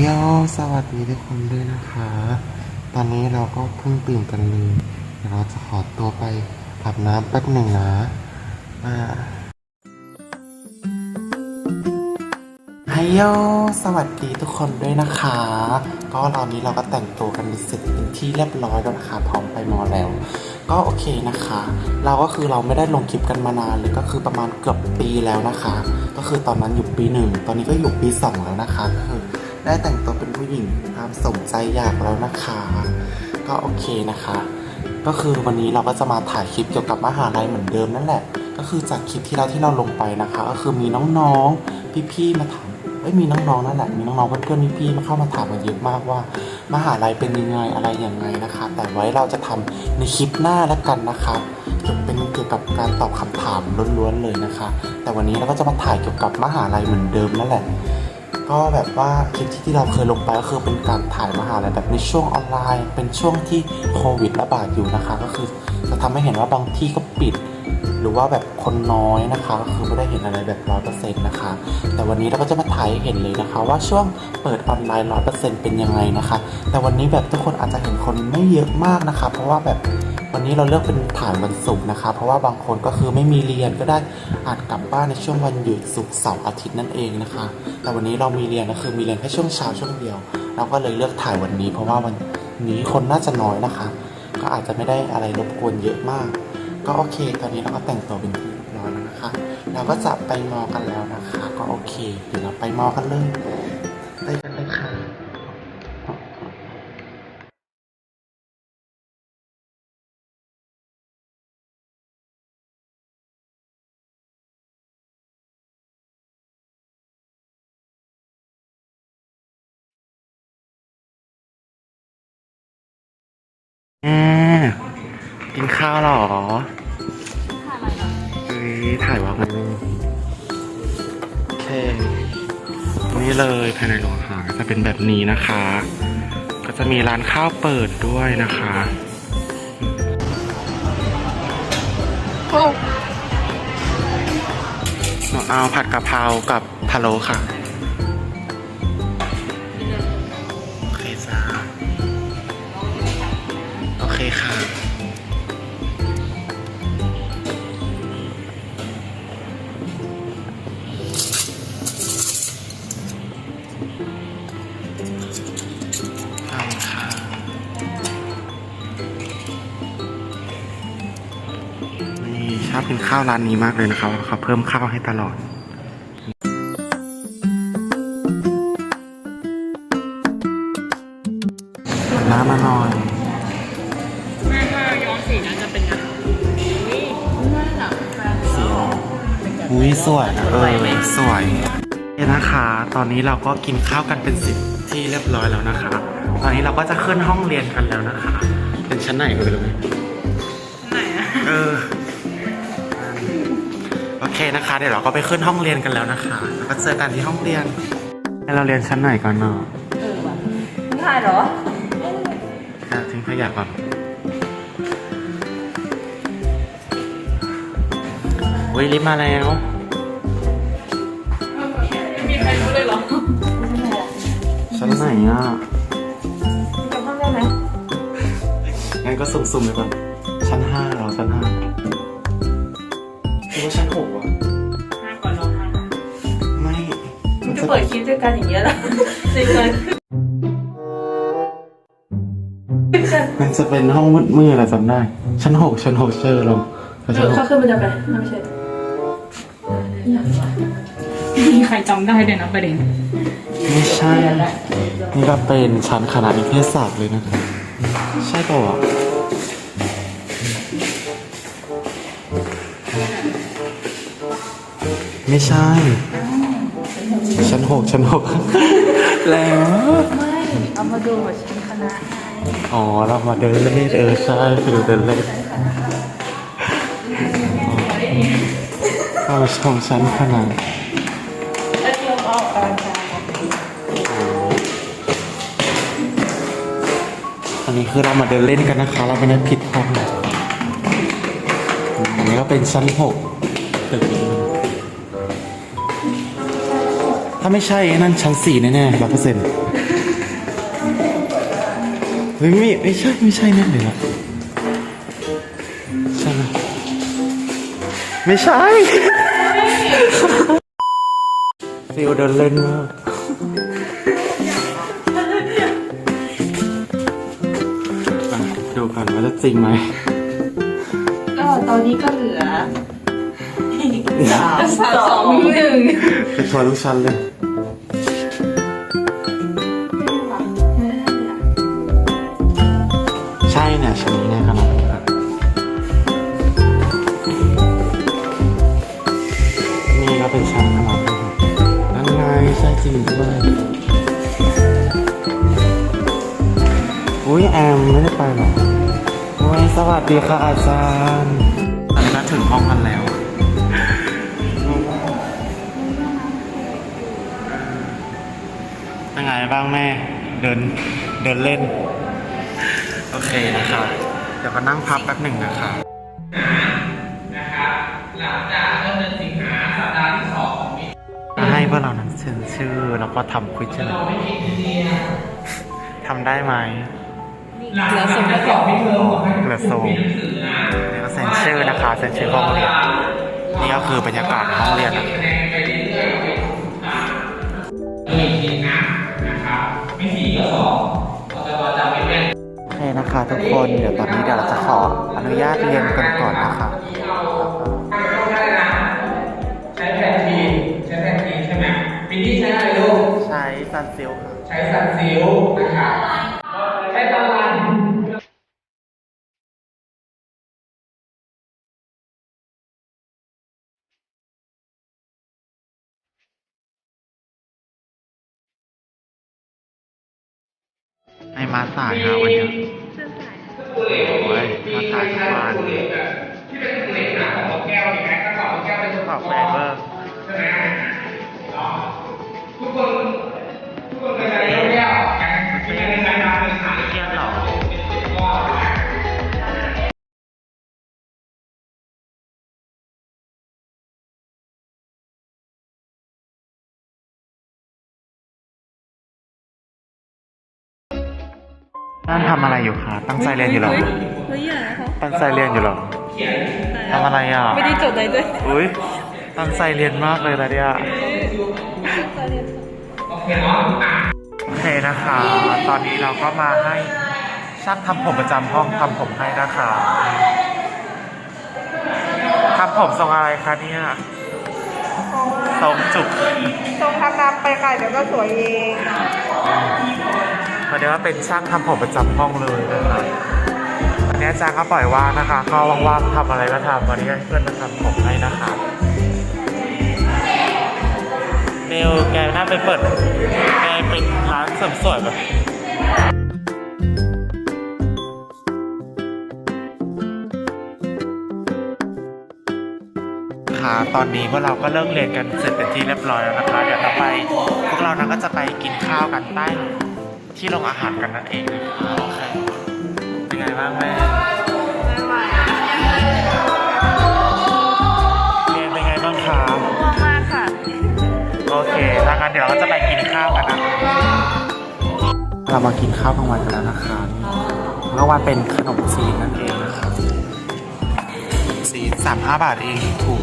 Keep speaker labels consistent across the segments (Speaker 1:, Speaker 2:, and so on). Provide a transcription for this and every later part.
Speaker 1: โยสวัสดีทุกคนด้วยนะคะ ตอนนี้เราก็เพิ่งตื่นกันเลยเดี๋ยวเราจะขอตัวไปอาบน้ำแป๊บหนึ่งนะอ่าไฮโยสวัสดีทุกคนด้วยนะคะ ก็ตอนนี้เราก็แต่งตัวกันเสร็จเป็นที่เรียบร้อยแล้วนะคะพร้อมไปมอแล้ว ก็โอเคนะคะ เราก็คือเราไม่ได้ลงคลิปกันมานานเลยก็คือประมาณเกือบปีแล้วนะคะ ก็คือตอนนั้นอยู่ปีหนึ่งตอนนี้ก็อยู่ปีสองแล้วนะคะก็คือ ได้แต่งตัวเป็นผู้หญิงตามสมใจอยากแล้วนะคะ ก็โอเคนะคะ ก็คือวันนี้เราก็จะมาถ่ายคลิปเกี่ยวกับมหาลัยเหมือนเดิมนั่นแหละ ก็คือจากคลิปที่เราที่เราลงไปนะคะ ก็คือมีน้องๆพี่ๆมาถามเอ้ยมีน้องๆนั่นแหละมีน้องๆเพื่อนๆพี่ๆมาเข้ามาถามกันเยอะมากว่า มหาลัยเป็นยังไงอะไรยังไงนะคะ แต่ไว้เราจะทำในคลิปหน้าแล้วกันนะคะเกี่ยวเป็นเกี่ยวกับการตอบคำถามล้วนๆเลยนะคะ แต่วันนี้เราก็จะมาถ่ายเกี่ยวกับมหาลัยเหมือนเดิมนั่นแหละ ก็แบบว่าคลิปที่เราเคยลงไปก็คือเป็นการถ่ายมหาลัยแบบในช่วงออนไลน์ เป็นช่วงที่โควิดระบาดอยู่นะคะ ก็คือจะทำให้เห็นว่าบางที่ก็ปิด หรือว่าแบบคนน้อยนะคะก็คือไม่ได้เห็นอะไรแบบร้อยเปอร์เซ็นต์นะคะ แต่วันนี้เราก็จะมาถ่ายเห็นเลยนะคะ ว่าช่วงเปิดออนไลน์ร้อยเปอร์เซ็นต์เป็นยังไงนะคะ แต่วันนี้แบบทุกคนอาจจะเห็นคนไม่เยอะมากนะคะ เพราะว่าแบบ วันนี้เราเลือกเป็นถ่ายวันศุกร์นะคะ เพราะว่าบางคนก็คือไม่มีเรียนก็ได้อาจกลับบ้านในช่วงวันหยุดศุกร์เสาร์อาทิตย์นั่นเองนะคะ แต่วันนี้เรามีเรียนก็คือมีเรียนแค่ช่วงเช้าช่วงเดียว เราก็เลยเลือกถ่ายวันนี้ เพราะว่าวันนี้คนน่าจะน้อยนะคะ ก็อาจจะไม่ได้อะไรรบกวนเยอะมาก ก็โอเค ตอนนี้เราก็แต่งตัวเป็นที่เรียบร้อยแล้วนะคะ เราก็จะไปมอกันแล้วนะคะ ก็โอเคเดี๋ยวเราไปมอกันเลย กินข้าวเหรอเฮ้ยถ่ายวะมันโอเค นี่เลยภายในโรงอาหารก็จะเป็นแบบนี้นะคะ ก็จะมีร้านข้าวเปิดด้วยนะคะหนูเอาผัดกะเพรากับพะโล้ค่ะโอเคจ้าโอเคค่ะ ชอบกินข้าวร้านนี้มากเลยนะครับเขาเพิ่มข้าวให้ตลอดน้ำมาหน่อย
Speaker 2: แม่ถ้าย้อมสีนั้นจะเป็นยังไงน่าจะแฟน
Speaker 1: สีอุ้ยสวยนะเออสวยเนี่ยนะคะ ตอนนี้เราก็กินข้าวกันเป็นสิบที่เรียบร้อยแล้วนะคะ ตอนนี้เราก็จะขึ้นห้องเรียนกันแล้วนะคะ เป็นชั้นไหนกันไปเลย
Speaker 2: ไหนอะ
Speaker 1: เออ โอเคนะคะ เดี๋ยวเราก็ไปขึ้นห้องเรียนกันแล้วนะคะแล้วก็เจอกันที่ห้องเรียนให้เราเรียนชั้นไหนกันเนาะ
Speaker 2: เออว่ะไม่ถ่ายเหรอ
Speaker 1: อะทิ้งขยะก่อนอุ้ยลิฟต์มาแล้ว
Speaker 2: ไม่มีใครรู้เลยเหรอ
Speaker 1: ชั้นไหนอะ
Speaker 2: จำห้องได้ไหม
Speaker 1: งั้นก็สุ่มๆเลยก่อนชั้นห้าเหรอชั้นห้าคิด ว่าชั้นหกวะ
Speaker 2: ห้าก่อนนอนห้า
Speaker 1: ไม่
Speaker 2: มันจะเปิดคลิปด้วยกันอย่างเงี้ยเหรอจริงเลย
Speaker 1: มันจะเป็นห้องมืดๆอะจำได้ ชั้นหกชั้นหกเชอร์ลงไป
Speaker 2: เอ
Speaker 1: ชั้น
Speaker 2: อ
Speaker 1: ห
Speaker 2: เขา
Speaker 1: ก
Speaker 2: ขึ้นมันจะไปไม่ใช่ไม่มีใครจำได้เลยนะประเด็น
Speaker 1: ไม่ใช่ นี่ก็เป็นชั้นคณะนิเทศศาสตร์เลยนะครับ ใช่ป่าว ไม่ใช่ ชั้นหกชั้นหกแล้ว
Speaker 2: ไม่ เอามาดูว่าชั้นคณะ
Speaker 1: อ๋อ เรามาเดินเล่นเออใช่ไปดูเดินเล่นเราชมชั้นขนาด
Speaker 2: แล้วที่เราเอาออกกำลังกาย
Speaker 1: อันนี้คือเรามาเดินเล่นกันนะคะ เราไม่ได้ผิดห้องอันนี้ก็เป็นชั้นหกตึกนี้ ถ้าไม่ใช่นั่นชั้นสี่แน่ๆร้อยเปอร์เซ็นต์ฮ้ยไม่ไม่ใช่ไม่ใช่แน่เลยอะใช่ไหมไม่ใช่ฟิลเดินเล่นมากอะดูกันว่าจะจริงไหม
Speaker 2: ก็ตอนนี้ก็เหลือ สามสองหนึ่ง
Speaker 1: ไปทัวร์ทุกชั้นเลยใช่เนี่ยชั้นนี้แน่ขนาดนี้ครับนี่ก็เป็นชั้นขนาดนี้นั่นไงใช่จริงด้วยอุ้ยแอมไม่ได้ไปหรอโอ้ยสวัสดีค่ะอาจารย์ตอนนี้ก็ถึงห้องกันแล้ว เป็นไงบ้างแม่ เดินเดินเล่น โอเคนะคะ เดี๋ยวก็นั่งพับแป๊บหนึ่งนะคะ
Speaker 3: นะครับหลังจากต้นเดือนสิงหาสัปดาห์ที่สองของปี
Speaker 1: ให้พวกเรานั้นเชิญชื่อแล้วก็ทำควิชเลยทำได้ไหม
Speaker 3: หลังจากสอบพิเทอมของให้
Speaker 1: เหลือโซมนี่ก็เซ็นชื่อนะคะเซ็นชื่อห้องเรียนนี่ก็คือบรรยากาศห้องเรียนนะ
Speaker 3: นะคะ
Speaker 1: ทุกคนเดี๋ยวตอนนี้เดี๋ยวเราจะขออนุญาตเรียนกันก่อนนะคะ
Speaker 3: ใช้ต้องได้นะใช้แผ่นทีใช้แผ่นทีใช่ไหมปีนี้ใช้อะไรลูก
Speaker 1: ใช้ซันซิลค่ะ
Speaker 3: ใช้สันซิลนะครับใช้ตะลัน
Speaker 1: ให้มาสายค่ะวันนี้ โอ้ยมาสายทุกวัน
Speaker 3: ที่เป็นเหล็กหนาของแก้วนี่ไหมถ้าต่อแก้วเป็น
Speaker 1: ขอบไฟเบอร์
Speaker 3: ใช่ไหมทุกคน นั่นทำ
Speaker 1: อะไรอยู่คะตั้งใจเรียนอยู่เหรอ
Speaker 2: เฮ้ยอย่านะคะ
Speaker 1: ตั้งใจเรียนอยู่เหรอทำอะไรอะ
Speaker 2: ไม่ได้จดอะไรด้วย
Speaker 1: อุ้ยตั้งใจเรียนมากเลยนะเนี่ย
Speaker 3: โอเคนะอะ
Speaker 1: โอเคนะคะ ตอนนี้เราก็มาให้ช่างทำผมประจำห้องทำผมให้นะคะทำผมทรงอะไรคะเนี่ยทรงจุก
Speaker 2: ตรงทำน้ำไปค่ะเดี๋ยวก็สวยเอง
Speaker 1: มาเรียกว่าเป็นช่างทำผมประจำห้องเลยนะคะวันนี้อาจารย์ก็ปล่อยว่างนะคะ ก็ว่างๆทำอะไรก็ทำวันนี้ก็ให้เพื่อนมาทำผมให้นะคะเนวแกน่าไปเปิดแกเป็นร้านเสริมสวยแบบคะตอนนี้พวกเราก็เลิกเรียนกันเสร็จเป็นที่เรียบร้อยแล้วนะคะ เดี๋ยวต่อไป พวกเรานั้นก็จะไปกินข้าวกันใต้ ที่โรงอาหารกันนั่นเองนะคะโอเคเป็นไงบ้างแม่เรียนเป็นไงบ้างคะ
Speaker 2: มากมากค่ะ
Speaker 1: โอเคถ้างั้นเดี๋ยวเราก็จะไปกินข้าวกันนะเรามากินข้าวกลางวันกันแล้วนะคะเมื่อวานเป็นขนมจีนนั่นเองนะคะจีนสามห้าบาทเองถูก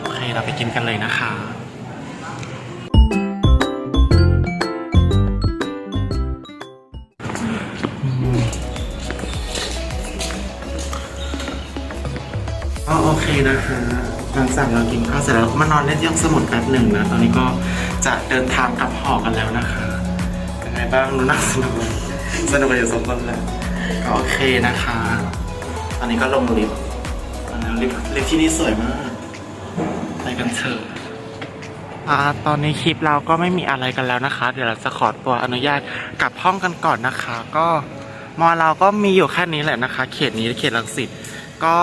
Speaker 1: โอเคเราไปกินกันเลยนะคะ โอเคนะคะหลังจากเรากินข้าวเสร็จแล้วมานอนเล่นย่องสมุดแป๊บหนึ่งนะ ตอนนี้ก็จะเดินทางกลับหอกันแล้วนะคะเป็นไงบ้างรู้นักสนุกไหมสนุกอยู่สมต้นแล้วก็โอเคนะคะ ตอนนี้ก็ลงลิฟต์แล้วลิฟต์ลิฟต์ที่นี่สวยมาก ไปกันเถอะอตอนนี้คลิปเราก็ไม่มีอะไรกันแล้วนะคะ เดี๋ยวเราจะขอตัวอนุญาตกลับห้องกันก่อนนะคะ ก็มอเราก็มีอยู่แค่นี้แหละนะคะ เขตนี้เขตลังสิตก็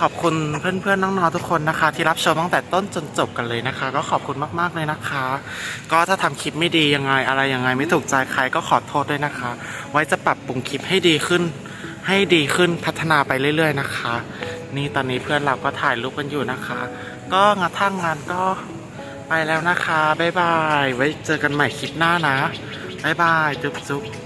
Speaker 1: ขอบคุณเพื่อนๆน้องๆทุกคนนะคะ ที่รับชมตั้งแต่ต้นจนจบกันเลยนะคะ ก็ขอบคุณมากๆเลยนะคะ ก็ถ้าทำคลิปไม่ดียังไงอะไรยังไงไม่ถูกใจใครก็ขอโทษด้วยนะคะ ไว้จะปรับปรุงคลิปให้ดีขึ้น ให้ดีขึ้นพัฒนาไปเรื่อย ๆนะคะ นี่ตอนนี้เพื่อนเราก็ถ่ายรูปกันอยู่นะคะ ก็งานทั้งงานก็ไปแล้วนะคะบ๊ายบายไว้เจอกันใหม่คลิปหน้านะบ๊ายบายจุ๊บจุ๊บ